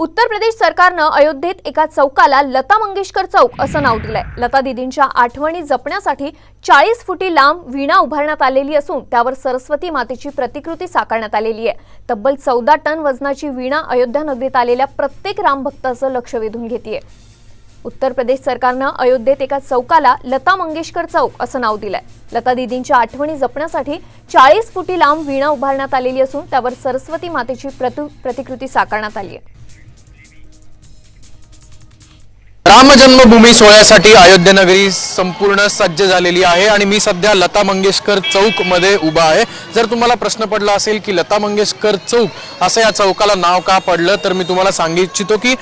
उत्तर प्रदेश सरकारनं अयोध्येत एका चौकाला लता मंगेशकर चौक असं नाव दिलंय. लता दिदींच्या आठवणी जपण्यासाठी चाळीस फुटी लांब वीणा उभारण्यात आलेली असून त्यावर सरस्वती मातेची प्रतिकृती साकारण्यात आलेली आहे. तब्बल चौदा टन वजनाची वीणा अयोध्या नगरीत आलेल्या प्रत्येक रामभक्ताचं लक्ष वेधून घेतीये. उत्तर प्रदेश सरकारनं अयोध्येत एका चौकाला लता मंगेशकर चौक असं नाव दिलंय. लता दिदींच्या आठवणी जपण्यासाठी चाळीस फुटी लांब वीणा उभारण्यात आलेली असून त्यावर सरस्वती मातेची प्रतिकृती साकारण्यात आली आहे. रामजन्मभूमी सोहळ्यासाठी अयोध्यनगरी संपूर्ण सज्ज झालेली आहे आणि मी सध्या लता मंगेशकर चौकमध्ये उभा आहे. जर तुम्हाला प्रश्न पडला असेल की लता मंगेशकर चौक असं या चौकाला नाव का पडलं तर मी तुम्हाला सांगू इच्छितो की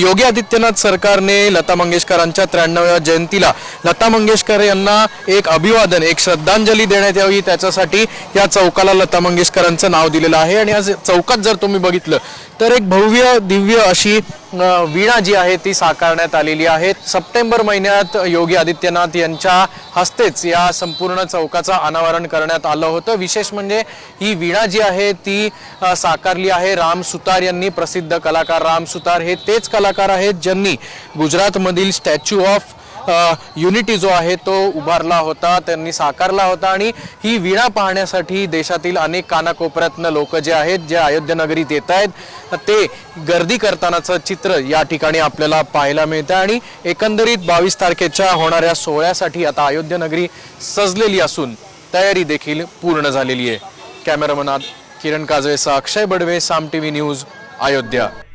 योगी आदित्यनाथ सरकारने लता मंगेशकरांच्या त्र्याण्णव्या जयंतीला लता मंगेशकर यांना एक अभिवादन एक श्रद्धांजली देण्यात यावी त्याच्यासाठी या चौकाला लता मंगेशकरांचं नाव दिलेलं आहे. आणि आज चौकात जर तुम्ही बघितलं तर एक भव्य दिव्य अशी वीणा जी आहे ती साकारण्यात आलेली आहे. सप्टेंबर महिन्यात योगी आदित्यनाथ यांच्या हस्तेच या संपूर्ण चौकाचं अनावरण करण्यात आलं होतं. विशेष म्हणजे ही वीणा जी आहे ती साकारली आहे. राम सुतार यांनी प्रसिद्ध कलाकार राम सुतार हे तेच कलाकार आहेत ज्यांनी गुजरातमधील स्टॅच्यू ऑफ युनिटी जो आहे तो उभारला होता त्यांनी साकारला होता आणि ही वीणा पाहण्यासाठी देशातील अनेक कानाकोपऱ्यातनं लोक जे आहेत जे अयोध्या नगरीत येत आहेत ते गर्दी करतानाचं चित्र या ठिकाणी आपल्याला पाहायला मिळतं आणि एकंदरीत बावीस तारखेच्या होणाऱ्या सोहळ्यासाठी आता अयोध्या नगरी सजलेली असून तयारी देखील पूर्ण झालेली आहे. कॅमेरामनात Kiran काजवेसह Akshay Badve Saam T V news Ayodhya.